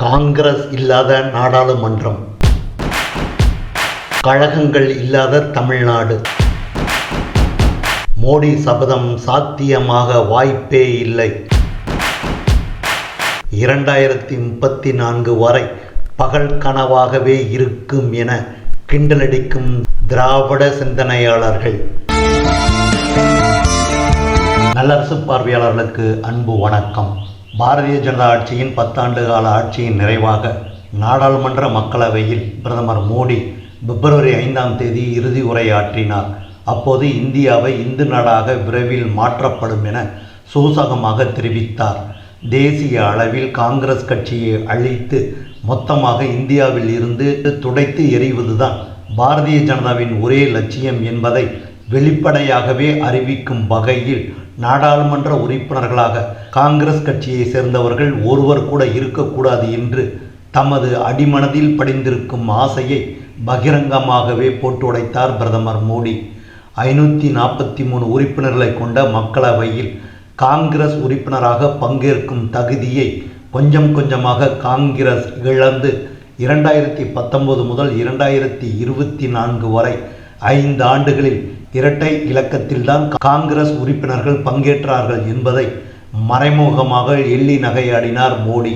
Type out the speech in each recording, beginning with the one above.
காங்கிரஸ் இல்லாத நாடாளுமன்றம். கழகங்கள் இல்லாத தமிழ்நாடு. மோடி சபதம் சாத்தியமாக வாய்ப்பே இல்லை. இரண்டாயிரத்தி முப்பத்தி நான்கு வரை பகல் கனவாகவே இருக்கும் என கிண்டலடிக்கும் திராவிட சிந்தனையாளர்கள். நல்லரசு பார்வையாளர்களுக்கு அன்பு வணக்கம். பாரதிய ஜனதா ஆட்சியின் பத்தாண்டு கால ஆட்சியின் நிறைவாக நாடாளுமன்ற மக்களவையில் பிரதமர் மோடி பிப்ரவரி ஐந்தாம் தேதி இறுதி உரையாற்றினார். அப்போது இந்தியாவை இந்து நாடாக விரைவில் மாற்றப்படும் என சூசகமாக தெரிவித்தார். தேசிய அளவில் காங்கிரஸ் கட்சியை அழித்து மொத்தமாக இந்தியாவில் இருந்து துடைத்து எறிவதுதான் பாரதிய ஜனதாவின் ஒரே லட்சியம் என்பதை வெளிப்படையாகவே அறிவிக்கும் வகையில் நாடாளுமன்ற உறுப்பினர்களாக காங்கிரஸ் கட்சியை சேர்ந்தவர்கள் ஒருவர் கூட இருக்கக்கூடாது என்று தமது அடிமனதில் படிந்திருக்கும் ஆசையை பகிரங்கமாகவே போட்டு உடைத்தார் பிரதமர் மோடி. ஐநூற்றி நாற்பத்தி மூணு உறுப்பினர்களை கொண்ட மக்களவையில் காங்கிரஸ் உறுப்பினராக பங்கேற்கும் தகுதியை கொஞ்சம் கொஞ்சமாக காங்கிரஸ் இழந்து இரண்டாயிரத்தி பத்தொன்பது முதல் இரண்டாயிரத்தி இருபத்தி நான்கு வரை ஐந்து ஆண்டுகளில் இரட்டை இலக்கத்தில்தான் காங்கிரஸ் உறுப்பினர்கள் பங்கேற்றார்கள் என்பதை மறைமுகமாக எள்ளி நகையாடினார் மோடி.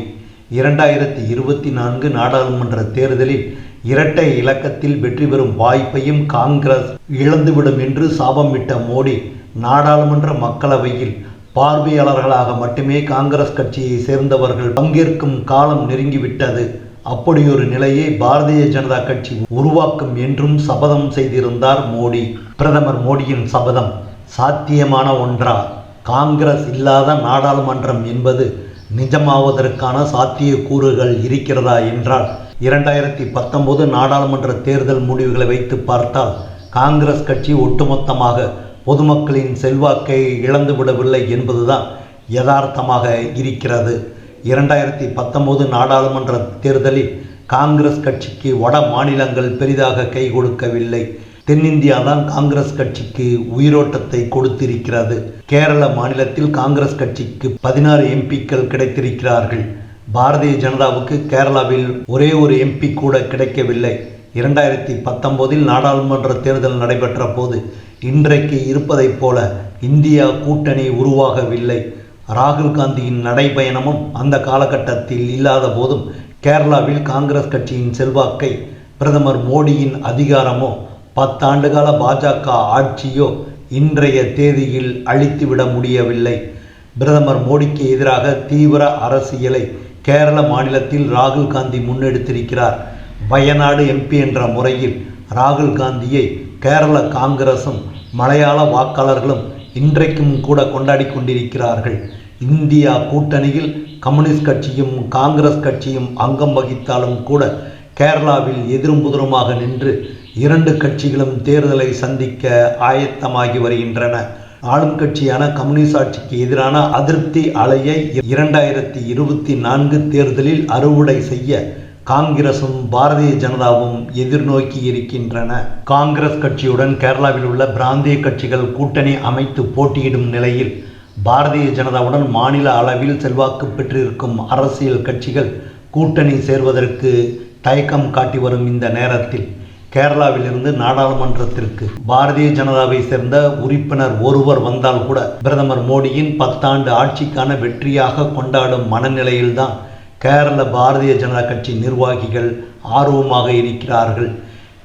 இரண்டாயிரத்தி இருபத்தி நான்கு நாடாளுமன்ற தேர்தலில் இரட்டை இலக்கத்தில் வெற்றி பெறும் வாய்ப்பையும் காங்கிரஸ் இழந்துவிடும் என்று சாபமிட்ட மோடி நாடாளுமன்ற மக்களவையில் பார்வையாளர்களாக மட்டுமே காங்கிரஸ் கட்சியை சேர்ந்தவர்கள் பங்கேற்கும் காலம் நெருங்கிவிட்டது. அப்படியொரு நிலையை பாரதிய ஜனதா கட்சி உருவாக்கும் என்றும் சபதம் செய்திருந்தார் மோடி. பிரதமர் மோடியின் சபதம் சாத்தியமான ஒன்றா? காங்கிரஸ் இல்லாத நாடாளுமன்றம் என்பது நிஜமாவதற்கான சாத்தியக்கூறுகள் இருக்கிறதா என்றால் இரண்டாயிரத்தி பத்தொன்பது நாடாளுமன்ற தேர்தல் முடிவுகளை வைத்து பார்த்தால் காங்கிரஸ் கட்சி ஒட்டுமொத்தமாக பொதுமக்களின் செல்வாக்கை இழந்துவிடவில்லை என்பதுதான் யதார்த்தமாக இருக்கிறது. இரண்டாயிரத்தி பத்தொம்போது நாடாளுமன்ற தேர்தலில் காங்கிரஸ் கட்சிக்கு வட மாநிலங்கள் பெரிதாக கை கொடுக்கவில்லை. தென்னிந்தியா தான் காங்கிரஸ் கட்சிக்கு உயிரோட்டத்தை கொடுத்திருக்கிறது. கேரள மாநிலத்தில் காங்கிரஸ் கட்சிக்கு பதினாறு எம்பிக்கள் கிடைத்திருக்கிறார்கள். பாரதிய ஜனதாவுக்கு கேரளாவில் ஒரே ஒரு எம்பி கூட கிடைக்கவில்லை. இரண்டாயிரத்தி பத்தொம்போதில் நாடாளுமன்ற தேர்தல் நடைபெற்ற போது இன்றைக்கு இருப்பதைப் போல இந்தியா கூட்டணி உருவாகவில்லை. ராகுல் காந்தியின் நடைபயணமும் அந்த காலகட்டத்தில் இல்லாத போதும் கேரளாவில் காங்கிரஸ் கட்சியின் செல்வாக்கை பிரதமர் மோடியின் அதிகாரமோ பத்தாண்டுகால பாஜக ஆட்சியோ இன்றைய தேதியில் அழித்துவிட முடியவில்லை. பிரதமர் மோடிக்கு எதிராக தீவிர அரசியலை கேரள மாநிலத்தில் ராகுல் காந்தி முன்னெடுத்திருக்கிறார். வயநாடு எம்பி என்ற முறையில் ராகுல் காந்தியை கேரள காங்கிரசும் மலையாள வாக்காளர்களும் இன்றைக்கும் கூட கொண்டாடி கொண்டிருக்கிறார்கள். இந்தியா கூட்டணியில் கம்யூனிஸ்ட் கட்சியும் காங்கிரஸ் கட்சியும் அங்கம் வகித்தாலும் கூட கேரளாவில் எதிரும் புதிருமாக நின்று இரண்டு கட்சிகளும் தேர்தலை சந்திக்க ஆயத்தமாகி வருகின்றன. ஆளும் கட்சியான கம்யூனிஸ்ட் ஆட்சிக்கு எதிரான அதிருப்தி அலையை இரண்டாயிரத்தி இருபத்தி நான்கு தேர்தலில் அறுவடை செய்ய காங்கிரசும் பாரதிய ஜனதாவும் எதிர்நோக்கி இருக்கின்றன. காங்கிரஸ் கட்சியுடன் கேரளாவில் உள்ள பிராந்திய கட்சிகள் கூட்டணி அமைத்து போட்டியிடும் நிலையில் பாரதிய ஜனதாவுடன் மாநில அளவில் செல்வாக்கு பெற்றிருக்கும் அரசியல் கட்சிகள் கூட்டணி சேர்வதற்கு தயக்கம் காட்டி வரும் இந்த நேரத்தில் கேரளாவிலிருந்து நாடாளுமன்றத்திற்கு. பாரதிய ஜனதாவை சேர்ந்த உறுப்பினர் ஒருவர் வந்தால் கூட பிரதமர் மோடியின் பத்தாண்டு ஆட்சிக்கான வெற்றியாக கொண்டாடும் மனநிலையில்தான் கேரள பாரதிய ஜனதா கட்சி நிர்வாகிகள் ஆர்வமாக இருக்கிறார்கள்.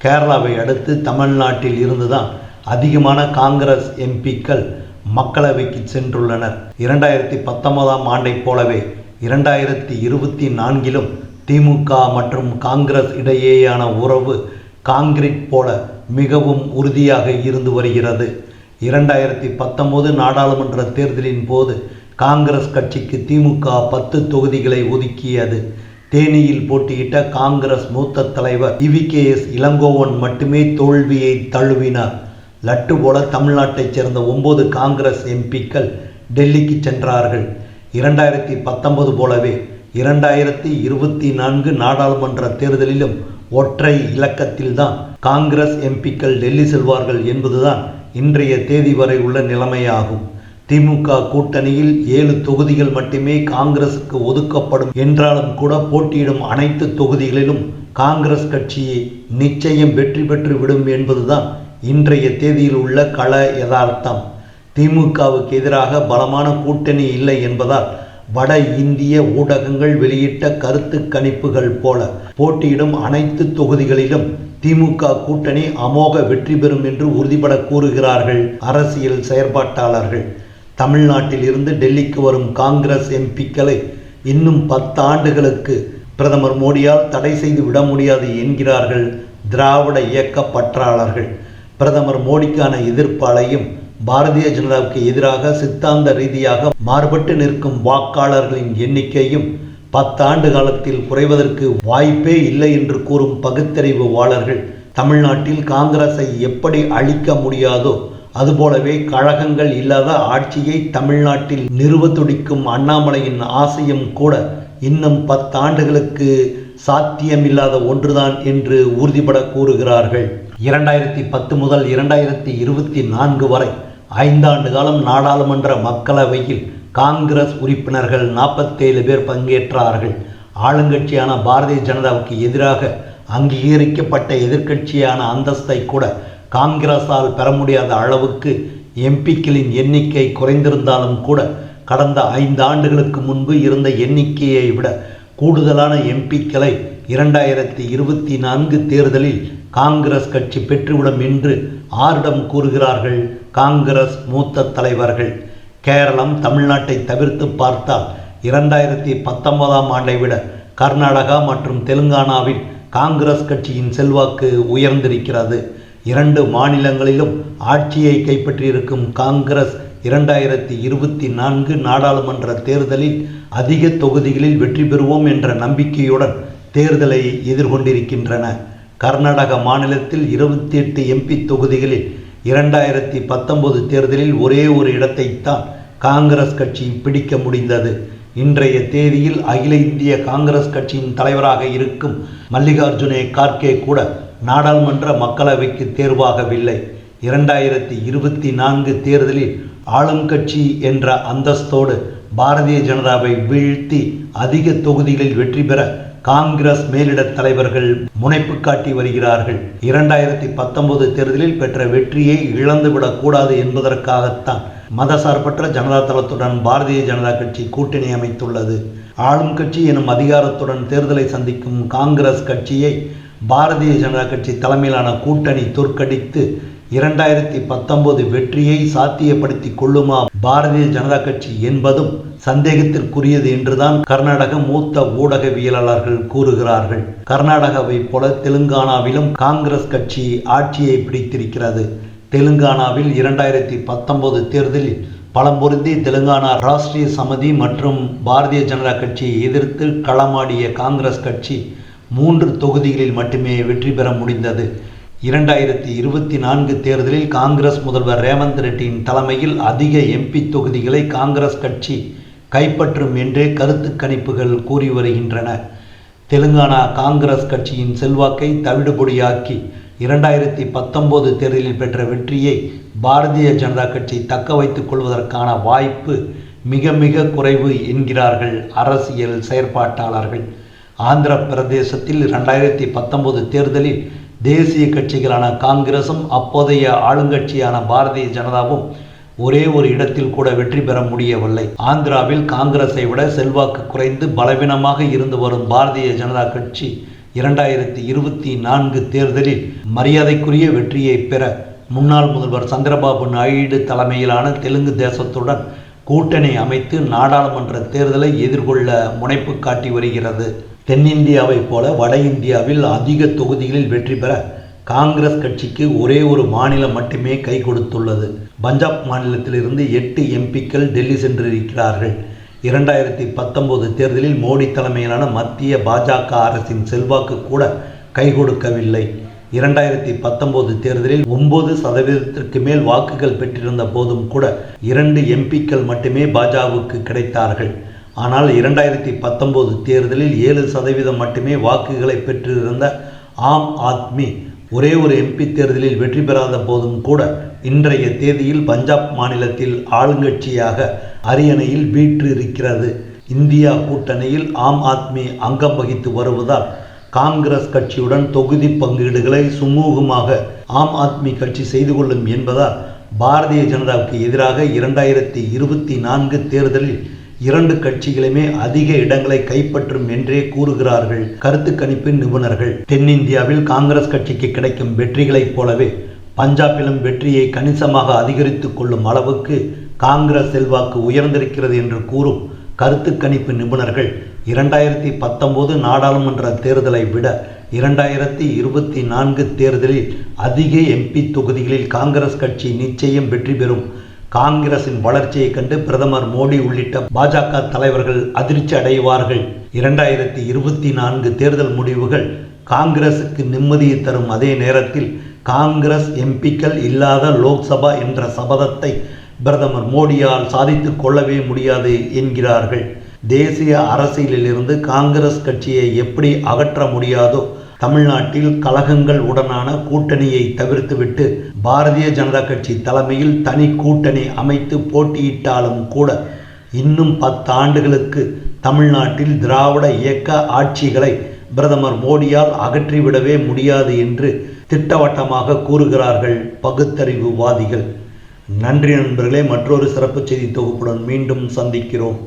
கேரளாவை அடுத்து தமிழ்நாட்டில் இருந்துதான் அதிகமான காங்கிரஸ் எம்பிக்கள் மக்களவைக்கு சென்றுள்ளனர். இரண்டாயிரத்தி பத்தொன்பதாம் ஆண்டைப் போலவே இரண்டாயிரத்தி இருபத்தி நான்கிலும் திமுக மற்றும் காங்கிரஸ் இடையேயான உறவு காங்கிரீட் போல மிகவும் உறுதியாக இருந்து வருகிறது. இரண்டாயிரத்தி பத்தொன்பது நாடாளுமன்ற தேர்தலின் போது காங்கிரஸ் கட்சிக்கு திமுக பத்து தொகுதிகளை ஒதுக்கியது. தேனியில் போட்டியிட்ட காங்கிரஸ் மூத்த தலைவர் இவி கே எஸ் இளங்கோவன் மட்டுமே தோல்வியை தழுவினார். லட்டு போல தமிழ்நாட்டைச் சேர்ந்த ஒன்பது காங்கிரஸ் எம்பிக்கள் டெல்லிக்கு சென்றார்கள். இரண்டாயிரத்தி பத்தொன்பது போலவே இரண்டாயிரத்தி இருபத்தி நான்கு நாடாளுமன்ற தேர்தலிலும் ஒற்றை இலக்கத்தில்தான் காங்கிரஸ் எம்பிக்கள் டெல்லி செல்வார்கள் என்பதுதான் இன்றைய தேதி வரை உள்ள நிலைமையாகும். திமுக கூட்டணியில் ஏழு தொகுதிகள் மட்டுமே காங்கிரசுக்கு ஒதுக்கப்படும் என்றாலும் கூட போட்டியிடும் அனைத்து தொகுதிகளிலும் காங்கிரஸ் கட்சியை நிச்சயம் வெற்றி பெற்று விடும் என்பதுதான் இன்றைய தேதியில் உள்ள கள யதார்த்தம். திமுகவுக்கு எதிராக பலமான கூட்டணி இல்லை என்பதால் வட இந்திய ஊடகங்கள் வெளியிட்ட கருத்து கணிப்புகள் போல போட்டியிடும் அனைத்து தொகுதிகளிலும் திமுக கூட்டணி அமோக வெற்றி பெறும் என்று உறுதிபட கூறுகிறார்கள் அரசியல் செயற்பாட்டாளர்கள். தமிழ்நாட்டில் இருந்து டெல்லிக்கு வரும் காங்கிரஸ் எம்பிக்களை இன்னும் பத்தாண்டுகளுக்கு பிரதமர் மோடியால் தடை செய்து விட முடியாது என்கிறார்கள் திராவிட இயக்க பற்றாளர்கள். பிரதமர் மோடிக்கான எதிர்ப்பாலையும் பாரதிய ஜனதாவுக்கு எதிராக சித்தாந்த ரீதியாக மாறுபட்டு நிற்கும் வாக்காளர்களின் எண்ணிக்கையும் பத்தாண்டு காலத்தில் குறைவதற்கு வாய்ப்பே இல்லை என்று கூறும் பகுத்தறிவுவாளர்கள் தமிழ்நாட்டில் காங்கிரஸை எப்படி அழிக்க முடியாதோ அதுபோலவே கழகங்கள் இல்லாத ஆட்சியை தமிழ்நாட்டில் நிறுவ துடிக்கும் அண்ணாமலையின் ஆசையும் கூட இன்னும் பத்தாண்டுகளுக்கு சாத்தியமில்லாத ஒன்றுதான் என்று உறுதிபட கூறுகிறார்கள். இரண்டாயிரத்தி பத்து முதல் இரண்டாயிரத்தி இருபத்தி நான்கு வரை ஐந்தாண்டு காலம் நாடாளுமன்ற மக்களவையில் காங்கிரஸ் உறுப்பினர்கள் நாற்பத்தேழு பேர் பங்கேற்றார்கள். ஆளுங்கட்சியான பாரதிய ஜனதாவுக்கு எதிராக அங்கீகரிக்கப்பட்ட எதிர்க்கட்சியான அந்தஸ்தை கூட காங்கிரஸால் பெற முடியாத அளவுக்கு எம்பிக்களின் எண்ணிக்கை குறைந்திருந்தாலும் கூட கடந்த ஐந்து ஆண்டுகளுக்கு முன்பு இருந்த எண்ணிக்கையை விட கூடுதலான எம்பிக்களை இரண்டாயிரத்தி இருபத்தி நான்கு தேர்தலில் காங்கிரஸ் கட்சி பெற்றுவிடும் என்று ஆரிடம் கூறுகிறார்கள் காங்கிரஸ் மூத்த தலைவர்கள். கேரளம் தமிழ்நாட்டை தவிர்த்து பார்த்தால் இரண்டாயிரத்தி பத்தொன்பதாம் ஆண்டை விட கர்நாடகா மற்றும் தெலுங்கானாவில் காங்கிரஸ் கட்சியின் செல்வாக்கு உயர்ந்திருக்கிறது. இரண்டு மாநிலங்களிலும் ஆட்சியை கைப்பற்றியிருக்கும் காங்கிரஸ் இரண்டாயிரத்தி இருபத்தி நான்கு நாடாளுமன்ற தேர்தலில் அதிக தொகுதிகளில் வெற்றி பெறுவோம் என்ற நம்பிக்கையுடன் தேர்தலை எதிர்கொண்டிருக்கின்றன. கர்நாடக மாநிலத்தில் இருபத்தி எட்டு எம்பி தொகுதிகளில் இரண்டாயிரத்தி பத்தொன்பது தேர்தலில் ஒரே ஒரு இடத்தைத்தான் காங்கிரஸ் கட்சி பிடிக்க முடிந்தது. இன்றைய தேதியில் அகில இந்திய காங்கிரஸ் கட்சியின் தலைவராக இருக்கும் மல்லிகார்ஜுனே கார்கே கூட நாடாளுமன்ற மக்களவைக்கு தேர்வாகவில்லை. இரண்டாயிரத்தி இருபத்தி நான்கு தேர்தலில் ஆளும் கட்சி என்ற அந்தஸ்தோடு பாரதிய ஜனதாவை வீழ்த்தி அதிக தொகுதிகளில் வெற்றி பெற காங்கிரஸ் மேலிட தலைவர்கள் முனைப்பு காட்டி வருகிறார்கள். இரண்டாயிரத்தி பத்தொன்பது தேர்தலில் பெற்ற வெற்றியை இழந்துவிடக் கூடாது என்பதற்காகத்தான் மதசார்பற்ற ஜனதா தளத்துடன் பாரதிய ஜனதா கட்சி கூட்டணி அமைத்துள்ளது. ஆளும் கட்சி எனும் அதிகாரத்துடன் தேர்தலை சந்திக்கும் காங்கிரஸ் கட்சியை பாரதிய ஜனதா கட்சி தலைமையிலான கூட்டணி தோற்கடித்து இரண்டாயிரத்தி பத்தொன்பது வெற்றியை சாத்தியப்படுத்தி கொள்ளுமா பாரதிய ஜனதா கட்சி என்பதும் சந்தேகத்திற்குரியது என்றுதான் கர்நாடக மூத்த ஊடகவியலாளர்கள் கூறுகிறார்கள். கர்நாடகாவை போல தெலுங்கானாவிலும் காங்கிரஸ் கட்சி ஆட்சியை பிடித்திருக்கிறது. தெலுங்கானாவில் இரண்டாயிரத்தி பத்தொன்பது தேர்தலில் பலம்பொருந்தி தெலுங்கானா ராஷ்டிரிய சமிதி மற்றும் பாரதிய ஜனதா கட்சியை எதிர்த்து களமாடிய காங்கிரஸ் கட்சி மூன்று தொகுதிகளில் மட்டுமே வெற்றி பெற முடிந்தது. இரண்டாயிரத்தி இருபத்தி நான்கு தேர்தலில் காங்கிரஸ் முதல்வர் ரேவந்த் ரெட்டியின் தலைமையில் அதிக எம்பி தொகுதிகளை காங்கிரஸ் கட்சி கைப்பற்றும் என்றே கருத்து கணிப்புகள் கூறி வருகின்றன. தெலுங்கானா காங்கிரஸ் கட்சியின் செல்வாக்கை தவிடுபொடியாக்கி இரண்டாயிரத்தி பத்தொன்பது தேர்தலில் பெற்ற வெற்றியை பாரதிய ஜனதா கட்சி தக்க வைத்துக் கொள்வதற்கான வாய்ப்பு மிக மிக குறைவு என்கிறார்கள் அரசியல் செயற்பாட்டாளர்கள். ஆந்திர பிரதேசத்தில் இரண்டாயிரத்தி பத்தொன்பது தேர்தலில் தேசிய கட்சிகளான காங்கிரசும் அப்போதைய ஆளுங்கட்சியான பாரதிய ஜனதாவும் ஒரே ஒரு இடத்தில் கூட வெற்றி பெற முடியவில்லை. ஆந்திராவில் காங்கிரஸை விட செல்வாக்கு குறைந்து பலவீனமாக இருந்து வரும் பாரதிய ஜனதா கட்சி இரண்டாயிரத்தி இருபத்தி நான்கு தேர்தலில் மரியாதைக்குரிய வெற்றியை பெற முன்னாள் முதல்வர் சந்திரபாபு நாயுடு தலைமையிலான தெலுங்கு தேசத்துடன் கூட்டணி அமைத்து நாடாளுமன்ற தேர்தலை எதிர்கொள்ள முனைப்பு காட்டி வருகிறது. தென்னிந்தியாவைப் போல வட இந்தியாவில் அதிக தொகுதிகளில் வெற்றி பெற காங்கிரஸ் கட்சிக்கு ஒரே ஒரு மாநிலம் மட்டுமே கை கொடுத்துள்ளது. பஞ்சாப் மாநிலத்திலிருந்து எட்டு எம்பிக்கள் டெல்லி சென்றிருக்கிறார்கள். இரண்டாயிரத்தி பத்தொன்பது தேர்தலில் மோடி தலைமையிலான மத்திய பாஜக அரசின் செல்வாக்கு கூட கை கொடுக்கவில்லை. இரண்டாயிரத்தி பத்தொன்பது தேர்தலில் ஒன்பது சதவீதத்திற்கு மேல் வாக்குகள் பெற்றிருந்த போதும் கூட இரண்டு எம்பிக்கள் மட்டுமே பாஜகவுக்கு கிடைத்தார்கள். ஆனால் இரண்டாயிரத்தி பத்தொன்பது தேர்தலில் ஏழு சதவீதம் மட்டுமே வாக்குகளை பெற்றிருந்த ஆம் ஆத்மி ஒரே ஒரு எம்பி தேர்தலில் வெற்றி பெறாத போதும் கூட இன்றைய தேதியில் பஞ்சாப் மாநிலத்தில் ஆளுங்கட்சியாக அரியணையில் வீற்றிருக்கிறது. இந்தியா கூட்டணியில் ஆம் ஆத்மி அங்கம் வகித்து வருவதால் காங்கிரஸ் கட்சியுடன் தொகுதி பங்கீடுகளை சுமூகமாக ஆம் ஆத்மி கட்சி செய்து கொள்ளும் என்பதால் பாரதிய ஜனதாவுக்கு எதிராக இரண்டாயிரத்தி இருபத்தி நான்கு தேர்தலில் இரண்டு கட்சிகளுமே அதிக இடங்களை கைப்பற்றும் என்றே கூறுகிறார்கள். கருத்து கணிப்பு நிபுணர்கள். தென்னிந்தியாவில் காங்கிரஸ் கட்சிக்கு கிடைக்கும் வெற்றிகளைப் போலவே பஞ்சாபிலும் வெற்றியை கணிசமாக அதிகரித்துக் கொள்ளும் அளவுக்கு காங்கிரஸ் செல்வாக்கு உயர்ந்திருக்கிறது என்று கூறும் கருத்து கணிப்பு நிபுணர்கள் இரண்டாயிரத்தி பத்தொம்போது நாடாளுமன்ற தேர்தலை விட இரண்டாயிரத்தி இருபத்தி நான்கு தேர்தலில் அதிக எம்பி தொகுதிகளில் காங்கிரஸ் கட்சி நிச்சயம் வெற்றி பெறும் காங்கிரசின் வளர்ச்சியை கண்டு பிரதமர் மோடி உள்ளிட்ட பாஜக தலைவர்கள் அதிர்ச்சி அடைவார்கள். இரண்டாயிரத்தி இருபத்தி நான்கு தேர்தல் முடிவுகள் காங்கிரசுக்கு நிம்மதியை தரும் அதே நேரத்தில் காங்கிரஸ் எம்பிக்கள் இல்லாத லோக்சபா என்ற சபதத்தை பிரதமர் மோடியால் சாதித்து கொள்ளவே முடியாது என்கிறார்கள். தேசிய அரசியலிலிருந்து காங்கிரஸ் கட்சியை எப்படி அகற்ற முடியாதோ தமிழ்நாட்டில் கழகங்கள் உடனான கூட்டணியை தவிர்த்துவிட்டு பாரதிய ஜனதா கட்சி தலைமையில் தனி கூட்டணி அமைத்து போட்டியிட்டாலும் கூட இன்னும் பத்தாண்டுகளுக்கு தமிழ்நாட்டில் திராவிட இயக்க ஆட்சிகளை பிரதமர் மோடியால் அகற்றிவிடவே முடியாது என்று திட்டவட்டமாக கூறுகிறார்கள் பகுத்தறிவுவாதிகள். நன்றி நண்பர்களே மற்றொரு சிறப்பு செய்தி தொகுப்புடன் மீண்டும் சந்திக்கிறோம்.